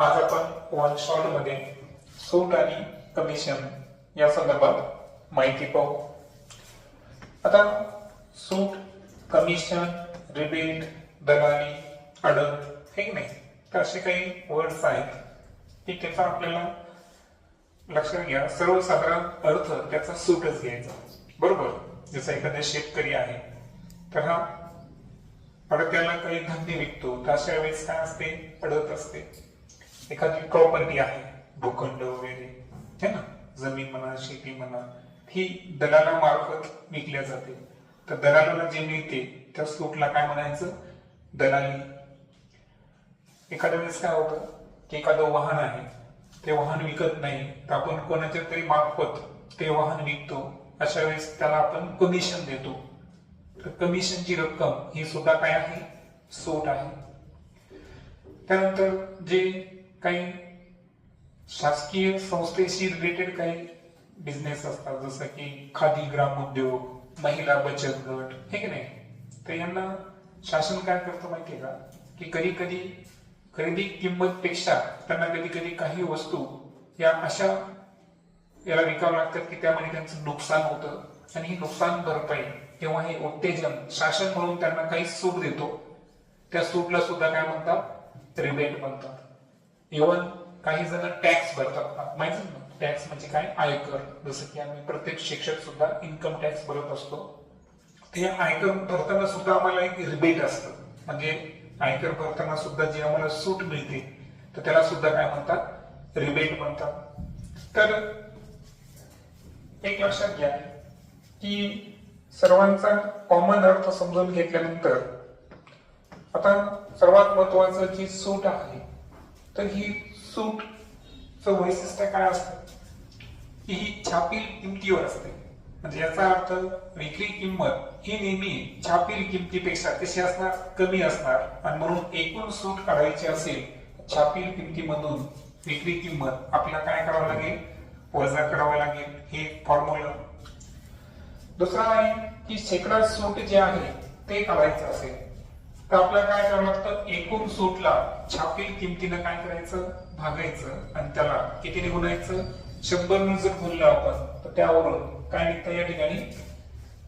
आज आपण वन शॉटमध्ये सूट आणि कमिशन या संदर्भात माहिती पाहू. आता सूट कमिशन रिबेट दलाली अडत हे नाही? तर असे काही वर्ड्स आहेत. की त्याचा आपल्याला लक्षात घ्या सर्वसाधारण अर्थ त्याचा सूटच घ्यायचा. बरोबर? जसं एखादा शेतकरी आहे तर हा अडत्याला काही धान्य विकतो तर अशा वेळेस काय असते? अडत असते. एखादी प्रॉपर्टी आहे भूखंड वगैरे है ना? जमीन म्हणा शेती म्हणा ही दलाला मार्फत विकल्या जाते. तर दलालाला जे मिळते त्या सूटला काय म्हणायचं? दलाली. एखाद्या वेळेस काय होतं की एखादं वाहन आहे ते वाहन विकत नाही तर आपण कोणाच्या तरी मार्फत ते वाहन विकतो. अशा वेळेस त्याला आपण कमिशन देतो. तर कमिशनची रक्कम ही सुद्धा काय आहे? सूट आहे. त्यानंतर जे काही शासकीय संस्थेशी रिलेटेड काही बिझनेस असतात जसं की खादी ग्राम उद्योग महिला बचत गट हे की नाही? तर यांना शासन काय करतं माहितीये का? की कधी कधी खरेदी किंमत पेक्षा त्यांना कधी कधी काही वस्तू या अशा याला विकावं लागतात की त्यामध्ये त्यांचं नुकसान होतं आणि ही नुकसान भरपाई किंवा हे उत्तेजन शासन म्हणून त्यांना काही सूट देतो. त्या सूटला सुद्धा काय म्हणतात? रिबेट म्हणतात. इव्हन काही जण टॅक्स भरतात. माहिती ना टॅक्स म्हणजे काय? आयकर. जसं की आम्ही प्रत्येक शिक्षक सुद्धा इन्कम टॅक्स भरत असतो. ते आयकर भरताना सुद्धा आम्हाला एक रिबेट असतं. म्हणजे आयकर भरताना सुद्धा जी आम्हाला सूट मिळते तर त्याला सुद्धा काय म्हणतात? रिबेट म्हणतात. तर एक लक्षात घ्या की सर्वांचा कॉमन अर्थ समजून घेतल्यानंतर आता सर्वात महत्वाचं जी सूट आहे तर ही सूट वैशिष्ट्य काय असतं? की ही छापील किमतीवर असते. म्हणजे याचा अर्थ विक्री किंमत ही नेहमी छापील किमतीपेक्षा कशी असणार? कमी असणार. आणि म्हणून एकूण सूट काढायची असेल छापील किमतीमधून विक्री किंमत आपल्याला काय करावं लागेल? वजा करावं लागेल. हे फॉर्म्युला दुसरा आहे की शेकडा सूट जे आहे ते काढायचं असेल. तर आपल्याला काय करावं लागतं? एकूण सूटला छापील किमतीनं काय करायचं? भागायचं. आणि त्याला कितीने गुणायचं शंभर जर गुणलं आपण तर त्यावरून काय निघतं या ठिकाणी?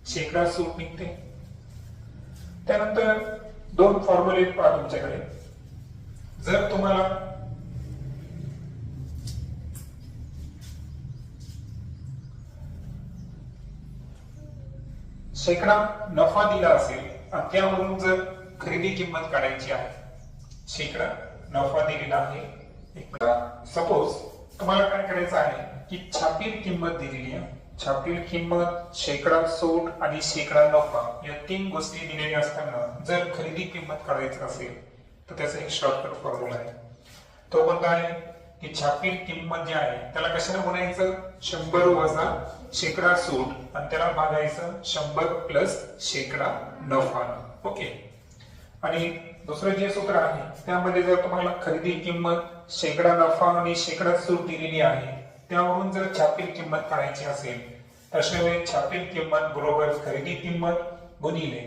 शेकडा सूट निघते. त्यानंतर दोन फॉर्म्युले पहा तुमच्याकडे. जर तुम्हाला शेकडा नफा दिला असेल आणि त्यावरून जर खरेदी किंमत काढायची आहे. शेकडा नफा दिलेला आहे. सपोज तुम्हाला काय करायचं आहे की छापील किंमत दिलेली आहे. छापील किंमत शेकडा सूट आणि शेकडा नफा या तीन गोष्टी दिलेल्या असताना जर खरेदी किंमत काढायचं असेल तर त्याचा एक शॉर्टकट फॉर्म्युला आहे. तो कोणता आहे? की छापील किंमत जी आहे त्याला कशाने म्हणायचं? शंभर वजा शेकडा सूट आणि त्याला भागायचं शंभर प्लस शेकडा नफा. ओके? आणि दुसरं जे सूत्र आहे त्यामध्ये जर तुम्हाला खरेदी किंमत शेकडा नफा आणि शेकडा सूट दिलेली आहे त्यावरून जर छापील किंमत काढायची असेल तर अशा वेळी छापील किंमत बरोबर खरेदी किंमत गुणिले.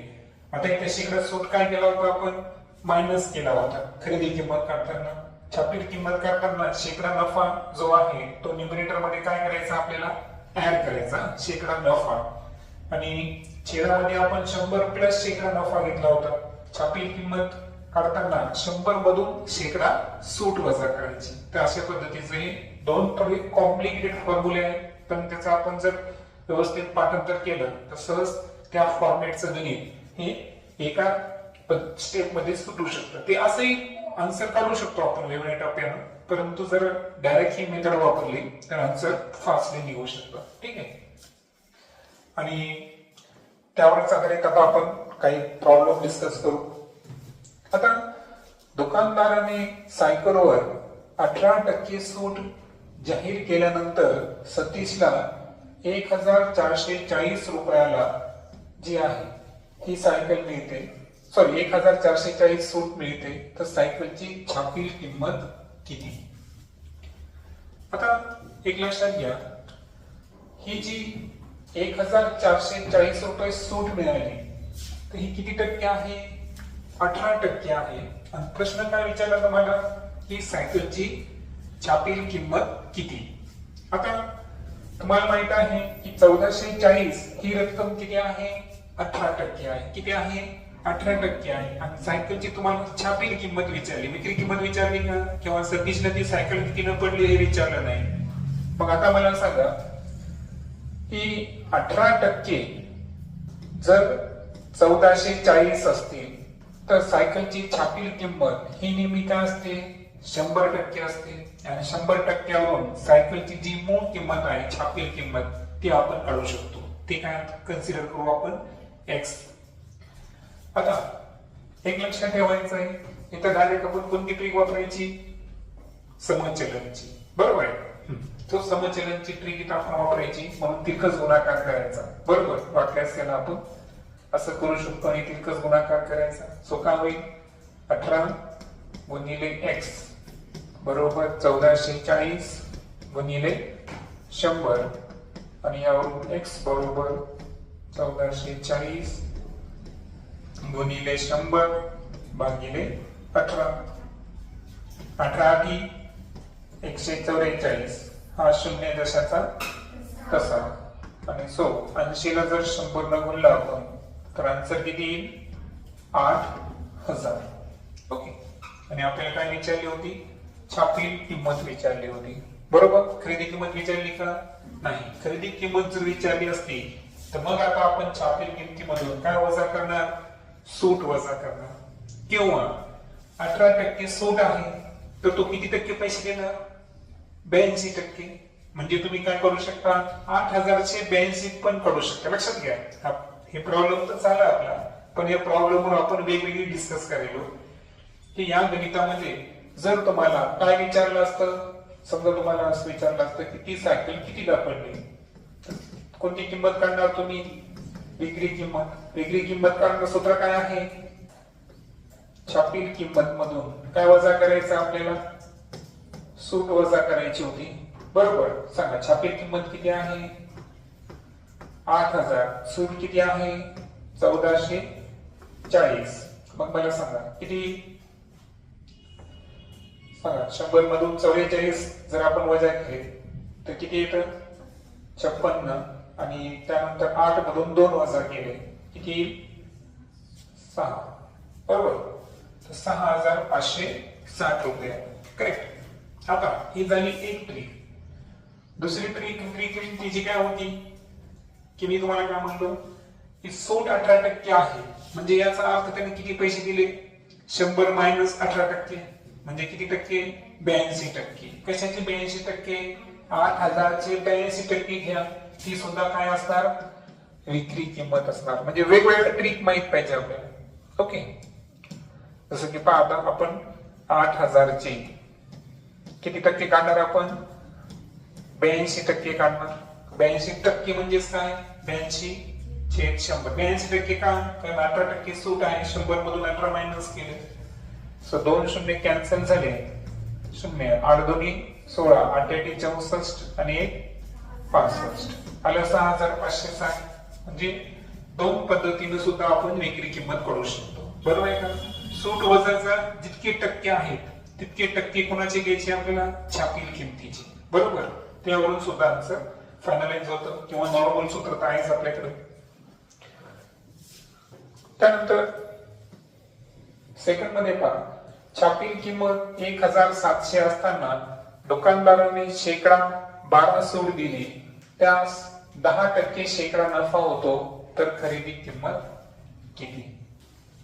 आता इथे शेकडा सूट काय केला होता आपण? मायनस केला होता. खरेदी किंमत काढताना छापील किंमत काढताना शेकडा नफा जो आहे तो न्युमिनेटरमध्ये काय करायचा आपल्याला? ऍड करायचा. शेकडा नफा. आणि छेदामध्ये आपण शंभर प्लस शेकडा नफा घेतला होता. छापील किंमत काढताना शंभर मधून शेकडा सूट वजा करायची. तर अशा पद्धतीचे हे दोन थोडे कॉम्प्लिकेटेड फॉर्म्युले आहेत. पण त्याचं आपण जर व्यवस्थित पाठांतर केलं तर सहज त्या फॉर्मॅटचं गणित हे एका स्टेपमध्ये सुटू शकतं. ते असंही आन्सर काढू शकतो आपण वेगवेगळ्या टप्प्यानं. परंतु जर डायरेक्ट ही मेथड वापरली तर आन्सर फास्टली निघू शकतं. ठीक आहे? आणि त्यावरच आधारित आता आपण काही प्रॉब्लेम डिस्कस करू. आता दुकानदाराने सायकलवर अठरा टक्के सूट जाहीर केल्यानंतर सतीशला एक हजार चारशे चाळीस रुपयाला जी आहे ही सायकल मिळते. सॉरी एक हजार चारशे चाळीस सूट मिळते. तर सायकलची छापील किंमत किती? आता एक लक्षात घ्या. ही जी एक हजार चारशे चाळीस रुपये सूट मिळाली तर ही किती टक्के आहे? अठरा टक्के आहे. आणि प्रश्न काय विचारला तुम्हाला? ही सायकलची छापील किंमत किती? आता तुम्हाला माहीत आहे की चौदाशे चाळीस ही रक्कम किती आहे? अठरा टक्के आहे. किती आहे? अठरा टक्के आहे. आणि सायकलची तुम्हाला छापील किंमत विचारली. विक्री किंमत विचारली का? किंवा सतीशला ती सायकल कितीनं पडली हे विचारलं नाही. मग आता मला सांगा की अठरा टक्के जर चौदाशे चाळीस असतील तर सायकलची छापील किंमत ही नेहमी काय असते? शंभर टक्के असते. आणि शंभर टक्क्यावरून सायकलची जी मूळ किंमत आहे छापील किंमत ती आपण काढू शकतो. ते काय कन्सिडर करू आपण? एक्स आता एक लक्षात ठेवायचं आहे. इथं डायरेक्ट आपण कोणती ट्रिक वापरायची? समचलनची. बरोबर आहे? तो समचलनची ट्रिक इथं आपण वापरायची म्हणून तिरकस गुणाकार करायचा. बरोबर? वाटल्यास त्याला आपण. असं करू शकतो. आणि तितकंच गुणाकार करायचा. सो काय होईल अठरा गुणिले एक्स बरोबर चौदाशे चाळीस गुणिले शंभर. आणि यावरून एक्स बरोबर चौदाशे चाळीस गुणिले शंभर भागिले अठरा. अठरा आधी एकशे चौवेचाळीस हा शून्य दशाचा तसा. आणि सो ऐंशीला जर शंभर न गुणला आपण तर आन्सर किती येईल? आठ हजार. ओके आणि आपल्याला काय विचारली होती? छापील किंमत विचारली होती. बरोबर? खरेदी किंमत विचारली का? नाही. खरेदी किंमत जर विचारली असती तर मग आता आपण छापील किमतीमधून काय वजा करणार? सूट वजा करणार. किंवा अठरा टक्के सूट आहे तर तो किती टक्के पैसे देणार? ब्याऐंशी टक्के. म्हणजे तुम्ही काय करू शकता? आठ हजारचे ब्याऐंशी पण करू शकता. लक्षात घ्या. हे प्रॉब्लेम तर झाला आपला. पण या प्रॉब्लेमवर आपण वेगवेगळी डिस्कस करेलो. की या गणितामध्ये जर तुम्हाला काय विचारलं असतं समजा तुम्हाला असं विचारलं असतं की ती सायकल कितीला पडली कोणती किंमत काढणार तुम्ही? विक्री किंमत विक्री किंमत काढणं सूत्र काय आहे? छापील किंमत मधून काय वजा करायचं आपल्याला? सूट वजा करायची होती. बरोबर. सांगा छापील किंमत किती आहे? आठ हजार सूट किती आहे चौदाशे चाळीस मग मला सांगा किती सांगा शंभर मधून चौवेचाळीस जर आपण वजा केले तर किती येतं छप्पन्न आणि त्यानंतर आठ मधून दोन वजा केले किती सहा बरोबर तर सहा हजार पाचशे साठ रुपये करेक्ट आता ही झाली एक ट्रिक दुसरी ट्रिक ट्रिक जी काय होती की मी तुम्हाला काय म्हणलो की सूट अठरा टक्के आहे. म्हणजे याचा अर्थ त्यांनी किती पैसे दिले? शंभर मायनस अठरा टक्के. म्हणजे किती टक्के? ब्याऐंशी टक्के. कशाचे ब्याऐंशी टक्के? आठ हजारचे ब्याऐंशी टक्के घ्या. ती सुद्धा काय असणार? विक्री किंमत असणार. म्हणजे वेगवेगळ्या ट्रिक माहीत पाहिजे आपल्याला. ओके जसं की पहा आता आपण आठ हजारचे. किती टक्के काढणार आपण? ब्याऐंशी टक्के काढणार. ब्याऐंशी टक्के म्हणजेच काय? ब्याऐंशी छेद शंभर. ब्याऐंशी टक्के का? कारण अठरा टक्के सूट आहे शंभर मधून अठरा मायनस केले. सो दोन शून्य कॅन्सल झाले. शून्य आठ दोन्ही सोळा आठ चौसष्ट आणि एक पासष्ट. आलं सहा हजार पाचशे साठ. म्हणजे दोन पद्धतीने सुद्धा आपण विक्री किंमत करू शकतो. बरोबर आहे का? सूट वजाचा जितके टक्के आहेत तितके टक्के कोणाचे घ्यायचे आपल्याला? छापील किमतीचे. बरोबर? त्यावरून सुद्धा आन्सर फॉर्मलाईज होतं किंवा नॉर्मल सूत्र तर आहेच आपल्याकडे. त्यानंतर सेकंडमध्ये पहा. छापील किंमत एक हजार सातशे असताना दुकानदाराने शेकडा बारा सूट दिली. त्यास दहा टक्के शेकडा नफा होतो तर खरेदी किंमत किती?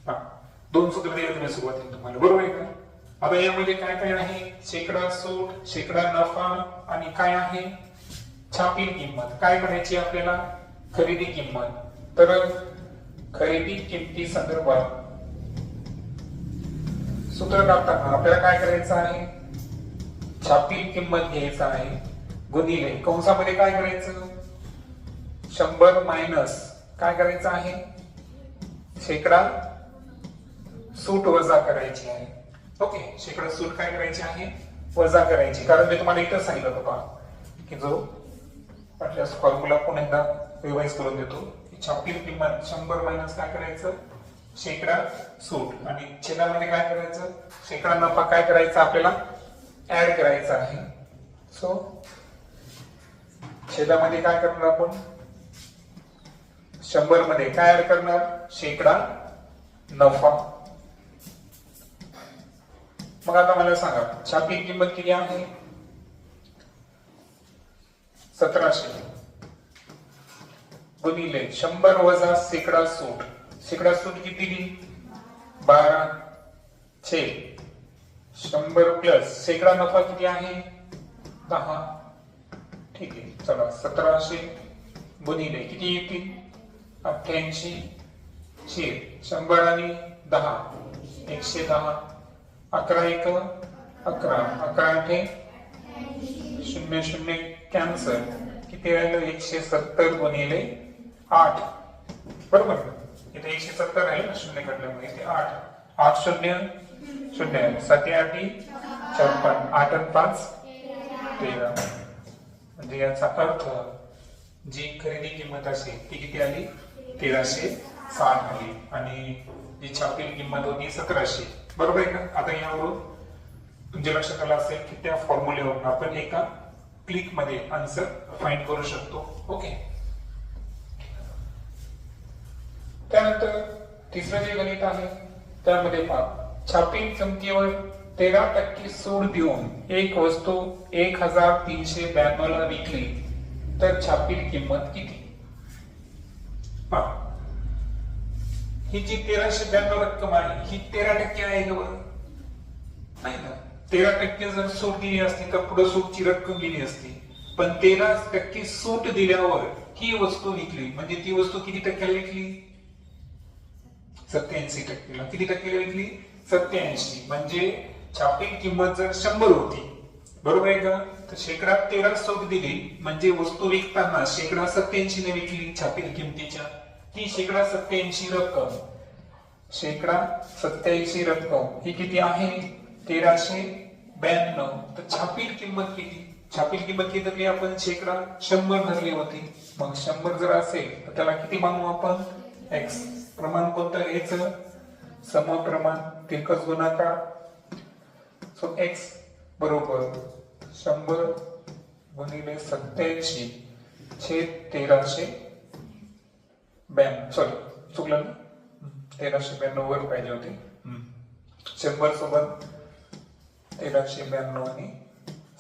हा, दोन सूत्र दिले तुम्ही सुरुवातीला तुम्हाला. बरोबर आहे का? आता यामध्ये काय काय आहे? शेकडा सूट शेकडा नफा आणि काय आहे? छापील किंमत. काय करायची आपल्याला? खरेदी किंमत. तर खरेदी किमती संदर्भात सूत्र काढताना आपल्याला काय करायचं आहे? छापील किंमत घ्यायचं आहे. गुणिले कंसामध्ये काय करायचं? शंभर मायनस काय करायचं आहे? शेकडा सूट वजा करायची आहे. ओके शेकडा सूट काय करायची आहे? वजा करायची. कारण मी तुम्हाला इथं सांगितलं होतं की जो वाटल्यास फॉर्म्युला पुन्हा एकदा रिवाईज करून देतो. की छापील किंमत शंभर मायनस काय करायचं? शेकडा सूट. आणि छेदामध्ये काय करायचं? शेकडा नफा काय करायचा आपल्याला? ऍड करायचं आहे. सो छेदामध्ये काय करणार आपण? शंभरमध्ये काय ऍड करणार? शेकडा नफा. मग आता मला सांगा छापी किंमत किती आहे? सतराशे. गुणिले शंभर वजा शेकडा सूट. शेकडा सूट किती दिली? बारा. छे. शंभर प्लस. शेकडा नफा किती आहे? दहा. ठीक आहे चला सतराशे. गुणिले किती येतील अठ्ठ्याऐंशी. छे. शंभर आणि दहा. एकशे दहा. अकरा एक. अकरा. अकरा आठे शून्य शून्य कॅन्सर किती राहिलं एकशे सत्तर गुणिले आठ. बरोबर? इथे एकशे सत्तर आहे ना शून्य काढल्यामुळे इथे आठ. आठ शून्य शून्य साती आठी छप्पन आठ आणि पाच तेरा. म्हणजे याचा अर्थ जी खरेदी किंमत असेल ती किती आली? तेराशे साठ आली. आणि जी छापील किंमत होती सतराशे. बरोबर आहे का? आता यावरून तुमच्या लक्षात आलं असेल की त्या फॉर्म्युलेवरून आपण एका क्लिकमध्ये आन्सर फाइंड करू शकतो. ओके त्यानंतर तिसरं जे गणित आहे त्यामध्ये पहा. छापील किमतीवर तेरा टक्के सूट देऊन एक वस्तू एक हजार तीनशे ब्याण्णव ला विकली तर छापील किंमत किती? पहा. ही जी तेराशे ब्याण्णव रक्कम आहे ही तेरा टक्के आहे बरं? नाही ना. तेरा टक्के जर सूट दिली असती तर पुढे सूटची रक्कम दिली असती. पण तेरा टक्के सूट दिल्यावर ही वस्तू विकली म्हणजे ती वस्तू किती टक्क्याला विकली सत्याऐंशी टक्केला किती टक्केला विकली सत्याऐंशी म्हणजे छापील किंमत जर शंभर होती. बरोबर आहे का? तर शेकडा तेरा सूट दिली. म्हणजे वस्तू विकताना शेकडा सत्याऐंशी ने विकली छापील किमतीच्या. ती शेकडा सत्याऐंशी रक्कम. शेकडा सत्याऐंशी रक्कम. ही किती आहे? तेराशे ब्याण्णव. तर छापील किंमत किती? छापील किंमत किती तरी आपण शेकडा शंभर धरली होती. मग शंभर जर असेल तर त्याला किती मानू आपण? एक्स प्रमाण कोणतं? घ्यायचं समप्रमाण तिरकस गुणाकार. सो एक्स बरोबर शंभर गुणिले सत्याऐंशी छेद तेराशे ब्याण्णव. सॉरी चुकलं ना? तेराशे ब्याण्णव वर पाहिजे होते. शंभर सोबत तेराशे ब्याण्णव आणि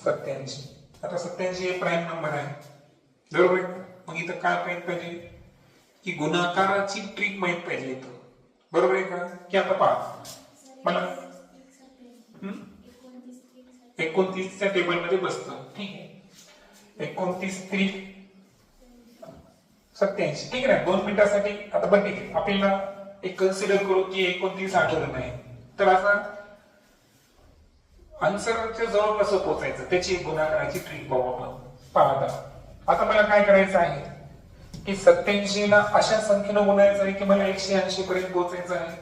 सत्याऐंशी आता सत्याऐंशी हे प्राईम नंबर आहे. बरोबर मग इथं काय माहीत पाहिजे? की गुणाकाराची ट्रिक माहीत पाहिजे इथं. बरोबर आहे का? की आता पहा. मला हम्म? एकोणतीसच्या टेबलमध्ये बसतं. ठीक आहे. एकोणतीस थ्री सत्याऐंशी ठीक आहे ना? दोन मिनिटासाठी. आता बघ ठीक आहे. आपल्याला एक कन्सिडर करू की एकोणतीस आठवलं नाही. तर असा आन्सरच्या जवळ कसं पोचायचं? त्याची एक गुणाकाराची ट्रिक पाहू आपण. पाहता आता. मला काय करायचं आहे? की सत्याऐंशी ला अशा संख्येनं गुणायचं आहे की मला एकशे ऐंशी पर्यंत पोहोचायचं आहे.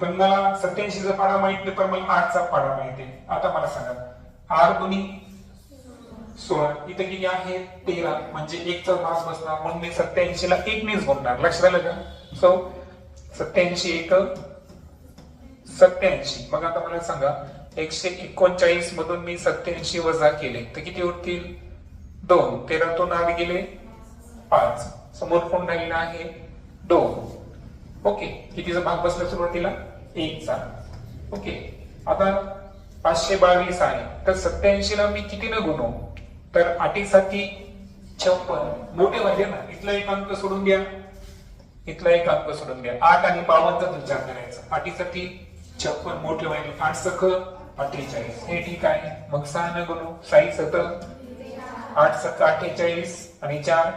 पण मला सत्याऐंशीचा पाडा माहीत नाही पण मला आठचा पाडा माहिती आहे. आता मला सांगा. आर दुनी सोळा. इथं किती आहे? तेरा. म्हणजे एकचा भास बसणार. म्हणून मी सत्याऐंशी ला एकनेच गुणणार लक्षात आलं का? सो सत्याऐंशी एक सत्याऐंशी. मग आता मला सांगा. एकशे एकोणचाळीस मधून मी सत्याऐंशी वजा केले. तर किती उरतील? दोन. तेरातून आत गेले पाच. समोर कोण राहिलेला आहे? दोन. ओके. कितीचा भाग बसला सुरुवातीला? एकचा. ओके. आता पाचशे बावीस आहे. तर सत्याऐंशी ला मी किती न गुणू? तर आठीसाठी छप्पन. मोठे म्हणजे ना. इथला एक अंक सोडून द्या. इथला एक अंक सोडून द्या. आठ आणि बावनचा विचार करायचा. आठीसाठी छप्पन. मोठे व्हायला आठ सख. अठ्ठेचाळीस. हे ठीक आहे. मग सहा न गुणू साई सतत आठ सत अठ्ठेचाळीस आणि चार.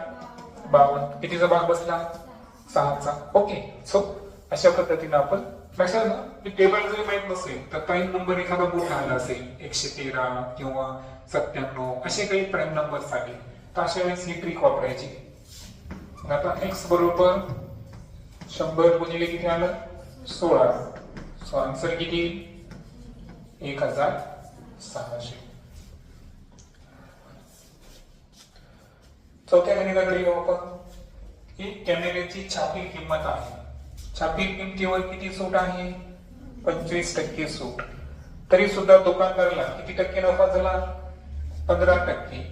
बावन्न. कितीचा भाग बसला? सहाचा. ओके. सो अशा पद्धतीने आपण लक्षात ना की टेबल जरी माहीत नसेल तर प्राईम नंबर एखादा मोठा आला असेल एकशे तेरा किंवा सत्त्याण्णव असे काही प्राईम नंबर आले तर अशा वेळेस ही ट्रिक वापरायची. आता एक्स बरोबर शंभर गुणिले किती आलं? सोळा. सो आन्सर किती? एक हजार सहाशे. चौथ्या गणिताकडे येऊ आपण. ही कॅमेऱ्याची छापील किंमत आहे. छापील किमतीवर किती सूट आहे? पंचवीस टक्के सूट. तरी सुद्धा दुकानदाराला किती टक्के नफा झाला? पंधरा टक्के.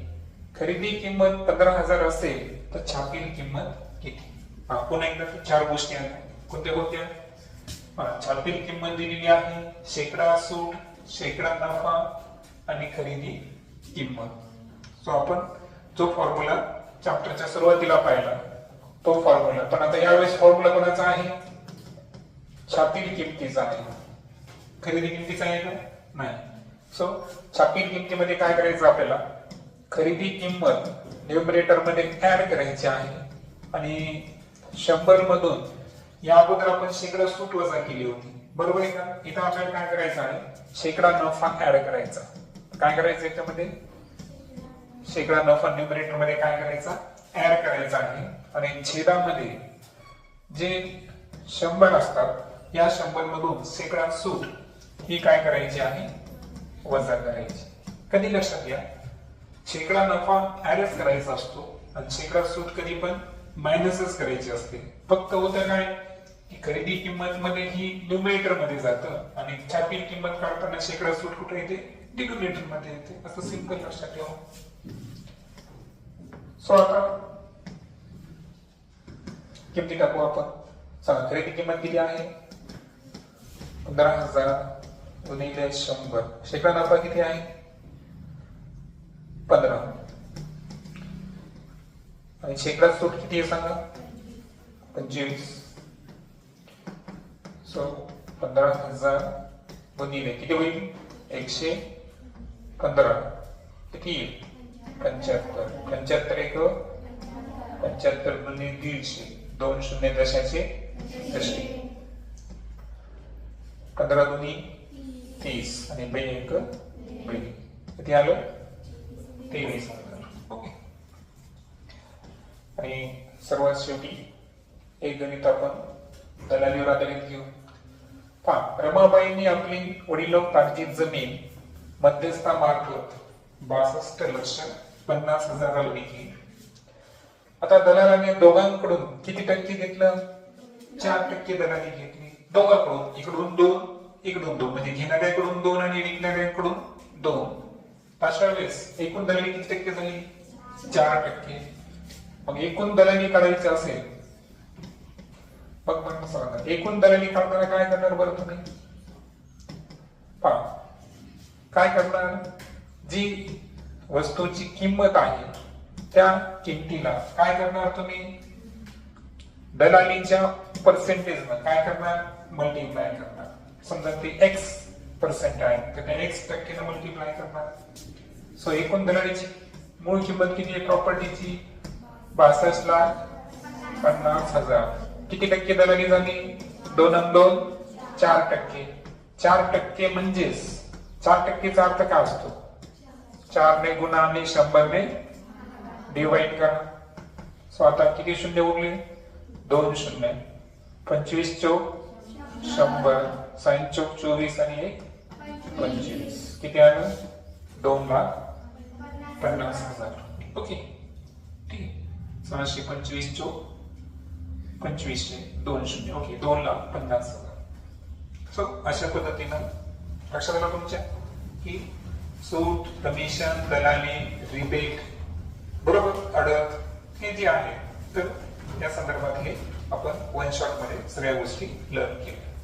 खरेदी किंमत पंधरा हजार असेल तर छापील किंमत किती? पुन्हा एकदा चार गोष्टी आहेत. कोणत्या कोणत्या? छापील किंमत दिलेली आहे. शेकडा सूट शेकडा नफा आणि खरेदी किंमत. सो आपण जो फॉर्म्युला चॅप्टरच्या सुरुवातीला पाहिला तो फॉर्म्युला पण आता यावेळेस फॉर्म्युला कोणाचा आहे? छापील किमतीचा आहे. खरेदी किमतीचा आहे का? नाही. सो छापील किमतीमध्ये काय करायचं आपल्याला? खरेदी किंमत न्युमरेटरमध्ये ऍड करायची आहे. आणि शंभर मधून या अगोदर आपण शेकडा सूट वजा केली होती. बरोबर आहे का? इथं आपल्याला काय करायचं आहे? शेकडा नफा ऍड करायचा. काय करायचं याच्यामध्ये? शेकडा नफा न्युमरेटरमध्ये काय करायचा? ऍड करायचा आहे. आणि छेदामध्ये जे शंभर असतात या शंभर मधून शेकडा सूट ही काय करायची आहे? वजा करायची. कधी लक्षात घ्या? शेकडा नफा ऍडच करायचा असतो. आणि शेकडा सूट कधी पण मायनसच करायची असते. फक्त होतं काय? खरेदी किंमत मध्ये ही न्युमिनेटरमध्ये जातं आणि छापील किंमत काढताना शेकडा सूट कुठे येते? डिनोमिनेटरमध्ये येते. असं सिंपल लक्षात ठेवा. सो आता किमती टाकू आपण. सांगा खरेदी किंमत किती आहे? पंधरा हजार गुणिले शंभर. शेकडा नफा किती आहे? पंधरा. आणि शेकडा सूट किती आहे सांगा? पंचवीस. सो पंधरा हजार गुणिले किती होईल? एकशे पंधरा. किती येईल? पंच्याहत्तर. पंच्याहत्तर एक हो. पंच्याहत्तर गुणिले दीडशे. दोन शून्य दशाचे दशे. पंधरा दोन्ही तीस. आणि बे एक बे किती आलो? तेवीस हजार ओके. आणि सर्वात शेवटी एक गणित आपण दलालीवर आधारित घेऊ पहा रमाबाईंनी आपली वडिलोपार्जित जमीन मध्यस्थामार्फत बासष्ट लक्ष पन्नास हजाराला विकली आता दलालाने दोघांकडून किती टक्के घेतलं? चार टक्के दलाली घेतली. दोघांकडून इकडून दोन इकडून दोन. म्हणजे घेणाऱ्याकडून दोन आणि विकणाऱ्याकडून दोन. अशा वेळेस एकूण दलाली किती टक्के झाली? चार टक्के. मग एकूण दलाली करायची असेल मग मग सांगा एकूण दलाली करताना काय करणार बरं तुम्ही? पहा. काय करणार? जी वस्तूची किंमत आहे त्या किमतीला काय करणार तुम्ही? दलालीच्या पर्सेंटेज काय करणार? मल्टिप्लाय करणार. समजा ते एक्स पर्सेंट आहे तर त्या एक्स टक्केनं मल्टिप्लाय करणार. सो एकूण दलालीची मूळ किंमत किती आहे? प्रॉपर्टीची बासष्ट लाख पन्नास हजार. किती टक्के दलाली झाली? दोन आणि दोन चार टक्के. चार टक्के म्हणजेच चार टक्केचा अर्थ काय असतो? चार ने गुणा आणि शंभर ने डिवाइड करा. सो आता किती शून्य उरले? दोन शून्य. पंचवीस चौक शंभर. साईन चौक चोवीस आणि एक पंचवीस. किती आलं? दोन लाख पन्नास हजार. ओके. ठीक. सहाशे पंचवीस चौक. पंचवीसशे दोन शून्य ओके दोन लाख पन्नास हजार. सो अशा पद्धतीनं लक्षात आलं तुमच्या? की सूट कमिशन दलाली रिबेट बरोबर अडत हे जे आहे तर या संदर्भात हे आपण वन शॉटमध्ये सगळ्या गोष्टी लर्न केल्या.